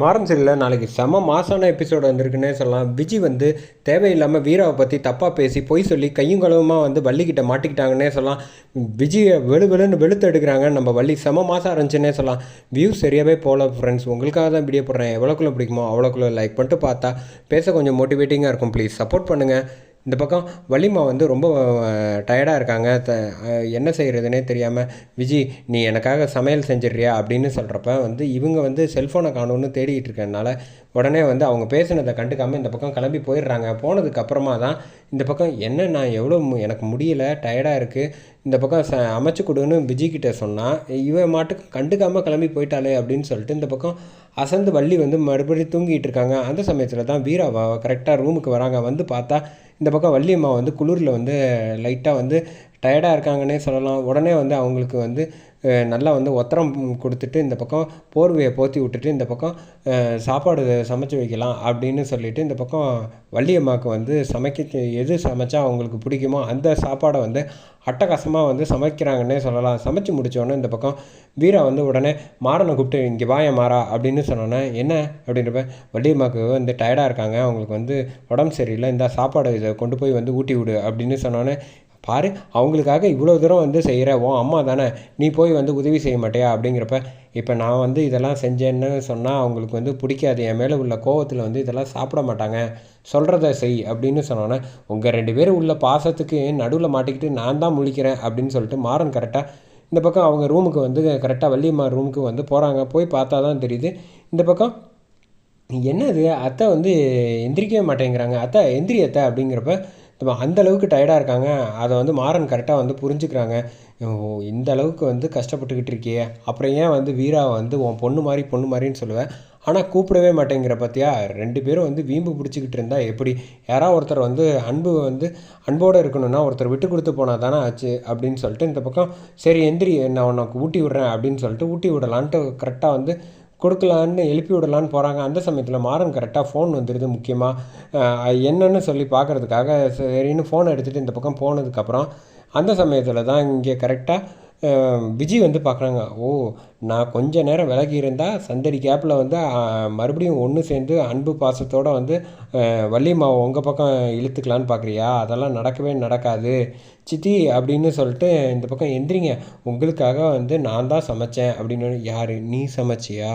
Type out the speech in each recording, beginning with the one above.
மாறன் சரியில் நாளைக்கு செம மாசான எபிசோடு வந்திருக்குன்னே சொல்லலாம். விஜி வந்து தேவையில்லாமல் வீராவை பற்றி தப்பாக பேசி பொய் சொல்லி கையும் களவுமாக வந்து வள்ளிக்கிட்ட மாட்டிக்கிட்டாங்கன்னே சொல்லலாம். விஜயை வெளு வெளுன்னு வெளுத்து எடுக்கிறாங்க நம்ம வள்ளி செம மாதம் இருந்துச்சுன்னே சொல்லலாம். வியூஸ் சரியாகவே போகல ஃப்ரெண்ட்ஸ் உங்களுக்காக தான் வீடியோ போடுறேன். எவ்வளோக்குள்ளே பிடிக்குமோ அவ்வளோக்குள்ளே லைக் பண்ணிட்டு பார்த்தா பேச கொஞ்சம் மோட்டிவேட்டிங்காக இருக்கும். ப்ளீஸ் சப்போர்ட் பண்ணுங்கள் இந்த பக்கம் வள்ளிமா வந்து ரொம்ப டயர்டாக இருக்காங்க. த என்ன செய்கிறதுனே தெரியாமல் விஜி நீ எனக்காக சமையல் செஞ்சிடுறியா? அப்படின்னு சொல்கிறப்ப வந்து இவங்க வந்து செல்ஃபோனை காணும்னு தேடிட்டு இருக்கனால உடனே வந்து அவங்க பேசுனதை கண்டுக்காமல் இந்த பக்கம் கிளம்பி போயிடுறாங்க. போனதுக்கப்புறமா தான் இந்த பக்கம் என்ன நான் எவ்வளோ மு- எனக்கு முடியல டயர்டாக இருக்குது இந்த பக்கம் ச அமைச்சு கொடுன்னு விஜய்கிட்ட சொன்னால் இவன் மாட்டுக்கு கண்டுக்காமல் கிளம்பி போயிட்டாளே அப்படின்னு சொல்லிட்டு இந்த பக்கம் அசந்து வள்ளி வந்து மறுபடியும் தூங்கிட்டு இருக்காங்க. அந்த சமயத்தில் தான் வீரா கரெக்டாக ரூமுக்கு வராங்க. வந்து பார்த்தா இந்த பக்கம் வள்ளியம்மா வந்து குளிரில் வந்து லைட்டாக வந்து டயர்டாக இருக்காங்கன்னே சொல்லலாம். உடனே வந்து அவங்களுக்கு வந்து நல்லா வந்து ஒத்தரம் கொடுத்துட்டு இந்த பக்கம் போர்வையை போற்றி விட்டுட்டு இந்த பக்கம் சாப்பாடு சமைச்சு வைக்கலாம் அப்படின்னு சொல்லிட்டு இந்த பக்கம் வள்ளியம்மாவுக்கு வந்து சமைக்க எது சமைச்சா அவங்களுக்கு பிடிக்குமோ அந்த சாப்பாடை வந்து அட்டகாசமாக வந்து சமைக்கிறாங்கன்னே சொல்லலாம். சமைச்சு முடித்தோடனே இந்த பக்கம் வீரா வந்து உடனே மாறனை கூப்பிட்டு இங்கே வாய மாறா அப்படின்னு சொன்னோன்னே என்ன? அப்படின்றப்ப வள்ளியம்மாவுக்கு வந்து டயர்டாக இருக்காங்க. அவங்களுக்கு வந்து உடம்பு சரியில்லை. இந்த சாப்பாடு இதை கொண்டு போய் வந்து ஊட்டி விடு அப்படின்னு சொன்னோன்னே பாரு அவங்களுக்காக இவ்வளோ தூரம் வந்து செய்கிற உன் அம்மா தானே நீ போய் வந்து உதவி செய்ய மாட்டியா? அப்படிங்கிறப்ப இப்போ நான் வந்து இதெல்லாம் செஞ்சேன்னு சொன்னால் அவங்களுக்கு வந்து பிடிக்காது. என் மேலே உள்ள கோவத்தில் வந்து இதெல்லாம் சாப்பிட மாட்டாங்க. சொல்கிறத செய் அப்படின்னு சொன்னோன்னே உங்கள் ரெண்டு பேரும் உள்ள பாசத்துக்கு நடுவில் மாட்டிக்கிட்டு நான் தான் முழிக்கிறேன் அப்படின்னு சொல்லிட்டு மாறன் கரெக்டாக இந்த பக்கம் அவங்க ரூமுக்கு வந்து கரெக்டாக வள்ளியம்மா ரூமுக்கு வந்து போகிறாங்க போய் பார்த்தா தான் தெரியுது. இந்த பக்கம் என்னது? அத்தை வந்து எந்திரிக்கவே மாட்டேங்கிறாங்க. அத்தை எந்திரி அத்தை அப்படிங்கிறப்ப இப்போ அந்த அளவுக்கு டயர்டாக இருக்காங்க. அதை வந்து மாறன் கரெக்டாக வந்து புரிஞ்சுக்கிறாங்க. ஓ இந்த அளவுக்கு வந்து கஷ்டப்பட்டுக்கிட்டு இருக்கியே. அப்புறம் ஏன் வந்து வீராவை வந்து உன் பொண்ணு மாதிரி பொண்ணு மாதிரின்னு சொல்லுவேன் ஆனால் கூப்பிடவே மாட்டேங்கிற பார்த்தியா ரெண்டு பேரும் வந்து வீம்பு பிடிச்சிக்கிட்டு இருந்தால் எப்படி? யாராவது ஒருத்தர் வந்து அன்பு வந்து அன்போடு இருக்கணும்னா ஒருத்தர் விட்டு கொடுத்து போனால் தானே ஆச்சு அப்படின்னு சொல்லிட்டு இந்த பக்கம் சரி எந்திரி நான் உனக்கு ஊட்டி விட்றேன் அப்படின்னு சொல்லிட்டு ஊட்டி விடலான்ட்டு கரெக்டாக வந்து கொடுக்கலான்னு எழுப்பி விடலான்னு போகிறாங்க அந்த சமயத்தில் மாறன் கரெக்டாக ஃபோன் வந்துடுது முக்கியமாக என்னன்னு சொல்லி பார்க்குறதுக்காக சரின்னு ஃபோன் எடுத்துகிட்டு இந்த பக்கம் போனதுக்கப்புறம் அந்த சமயத்தில் தான் இங்கே கரெக்டாக விஜய் வந்து பார்க்குறாங்க ஓ நான் கொஞ்ச நேரம் விலகி இருந்தால் சந்தடி கேப்பில் வந்து மறுபடியும் ஒன்று சேர்ந்து அன்பு பாசத்தோடு வந்து அஹ், வள்ளியம்மாவை உங்கள் பக்கம் இழுத்துக்கலான்னு பார்க்குறியா? அதெல்லாம் நடக்கவே நடக்காது. சித்தி அப்படின்னு சொல்லிட்டு இந்த பக்கம் எந்திரிங்க. உங்களுக்காக வந்து நான் தான் சமைச்சேன். அப்படின்னு யார்? நீ சமைச்சியா?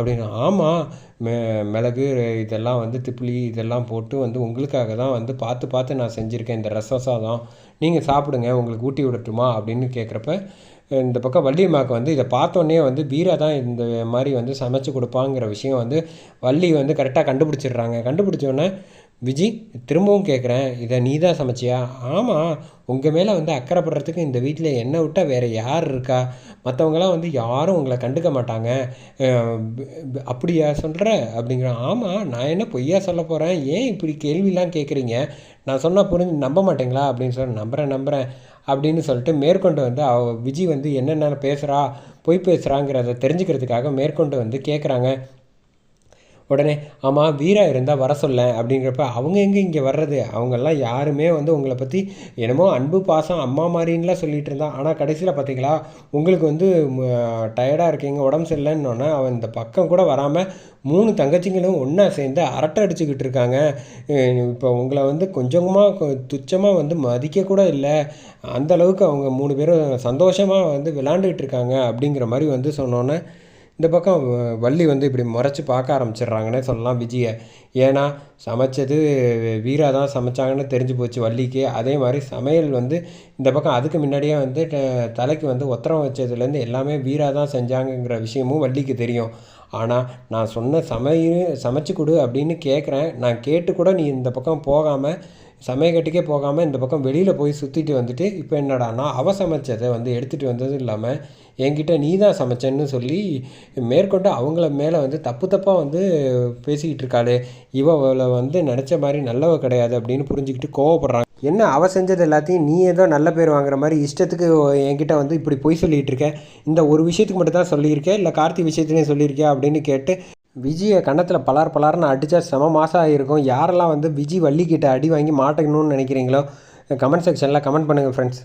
அப்படின்னு. ஆமாம் மெ மிளகு இதெல்லாம் வந்து திப்பிலி இதெல்லாம் போட்டு வந்து உங்களுக்காக தான் வந்து பார்த்து பார்த்து நான் செஞ்சுருக்கேன். இந்த ரசம் சாதம் நீங்கள் சாப்பிடுங்க உங்களுக்கு ஊட்டி விடட்டுமா அப்படின்னு கேட்குறப்ப இந்த பக்கம் வள்ளியம்மாவுக்கு வந்து இதை பார்த்தோன்னே வந்து பீரா தான் இந்த மாதிரி வந்து சமைச்சு கொடுப்பாங்கிற விஷயம் வந்து வள்ளி வந்து கரெக்டாக கண்டுபிடிச்சிடுறாங்க. கண்டுபிடிச்சோன்னே விஜி திரும்பவும் கேட்குறேன் இதை நீ தான் சமைச்சியா? ஆமாம் உங்கள் மேலே வந்து அக்கறைப்படுறதுக்கு இந்த வீட்டில் என்னை விட்டால் வேறு யார் இருக்கா? மற்றவங்களாம் வந்து யாரும் உங்களை கண்டுக்க மாட்டாங்க. அப்படியா சொல்கிற அப்படிங்கிற ஆமாம் நான் என்ன பொய்யா சொல்ல போகிறேன் ஏன் இப்படி கேள்விலாம் கேட்குறீங்க நான் சொன்னால் புரிஞ்சு நம்ப மாட்டேங்களா? அப்படின்னு சொல்லி நம்புகிறேன் நம்புகிறேன் அப்படின்னு சொல்லிட்டு மேற்கொண்டு வந்து அவ விஜய் வந்து என்னென்ன பேசுகிறா பொய் பேசுகிறாங்கிறத தெரிஞ்சுக்கிறதுக்காக மேற்கொண்டு வந்து கேட்குறாங்க உடனே ஆமாம் வீரா இருந்தால் வர சொல்ல அப்படிங்கிறப்ப அவங்க எங்கே இங்கே வர்றது? அவங்கெல்லாம் யாருமே வந்து உங்களை பற்றி என்னமோ அன்பு பாசம் அம்மா மாதிரின்லாம் சொல்லிட்டு இருந்தான் ஆனால் கடைசியில் பார்த்தீங்களா உங்களுக்கு வந்து டயர்டாக இருக்கீங்க உடம்பு சரியில்லைன்னொன்னே அவன் இந்த பக்கம் கூட வராமல் மூணு தங்கச்சிங்களும் ஒன்றா சேர்ந்து அரட்டை அடிச்சுக்கிட்டு இருக்காங்க. இப்போ உங்களை வந்து கொஞ்சமாக துச்சமாக வந்து மதிக்க கூட இல்லை. அந்த அளவுக்கு அவங்க மூணு பேரும் சந்தோஷமாக வந்து விளாண்டுக்கிட்டு இருக்காங்க. அப்படிங்கிற மாதிரி வந்து சொன்னோன்னே இந்த பக்கம் வ- வள்ளி வந்து இப்படி முறைச்சி பார்க்க ஆரம்பிச்சிடுறாங்கன்னே சொல்லலாம் விஜயை. ஏன்னா சமைச்சது வீரா தான் சமைச்சாங்கன்னு தெரிஞ்சு போச்சு வள்ளிக்கு. அதே மாதிரி சமையல் வந்து இந்த பக்கம் அதுக்கு முன்னாடியே வந்து ட- தலைக்கு வந்து ஒத்தரம் வச்சதுலேருந்து எல்லாமே வீரா தான் செஞ்சாங்கங்கிற விஷயமும் வள்ளிக்கு தெரியும். ஆனால் நான் சொன்ன சமையல் சமைச்சு கொடு அப்படின்னு கேட்குறேன் நான் கேட்டு கூட நீ இந்த பக்கம் போகாமல் சமயக்கட்டுக்கே போகாமல் இந்த பக்கம் வெளியில் போய் சுற்றிட்டு வந்துட்டு இப்போ என்னடானா அவ சமைச்சதை வந்து எடுத்துகிட்டு வந்தது இல்லாமல் என்கிட்ட நீ தான் சமைச்சேன்னு சொல்லி மேற்கொண்டு அவங்கள மேலே வந்து தப்பு தப்பாக வந்து பேசிக்கிட்டு இருக்காளே இவளை வந்து நினச்ச மாதிரி நல்லவ கிடையாது அப்படின்னு புரிஞ்சுக்கிட்டு கோவப்படுறாங்க. என்ன அவ செஞ்சது எல்லாத்தையும் நீ ஏதோ நல்ல பேர் வாங்குற மாதிரி இஷ்டத்துக்கு என்கிட்ட வந்து இப்படி பொய் சொல்லிகிட்டு இருக்க? இந்த ஒரு விஷயத்துக்கு மட்டும் தான் சொல்லியிருக்கேன் இல்லை கார்த்தி விஷயத்துலையும் சொல்லியிருக்கேன் அப்படின்னு கேட்டு விஜயை கன்னத்தில் பலார் பலார்னு அடித்தா செம மாதம் ஆகிருக்கும் யாரெல்லாம் வந்து விஜய் வள்ளிக்கிட்ட அடி வாங்கி மாட்டணும்னு நினைக்கிறீங்களோ கமெண்ட் செக்ஷனில் கமெண்ட் பண்ணுங்கள் ஃப்ரெண்ட்ஸ்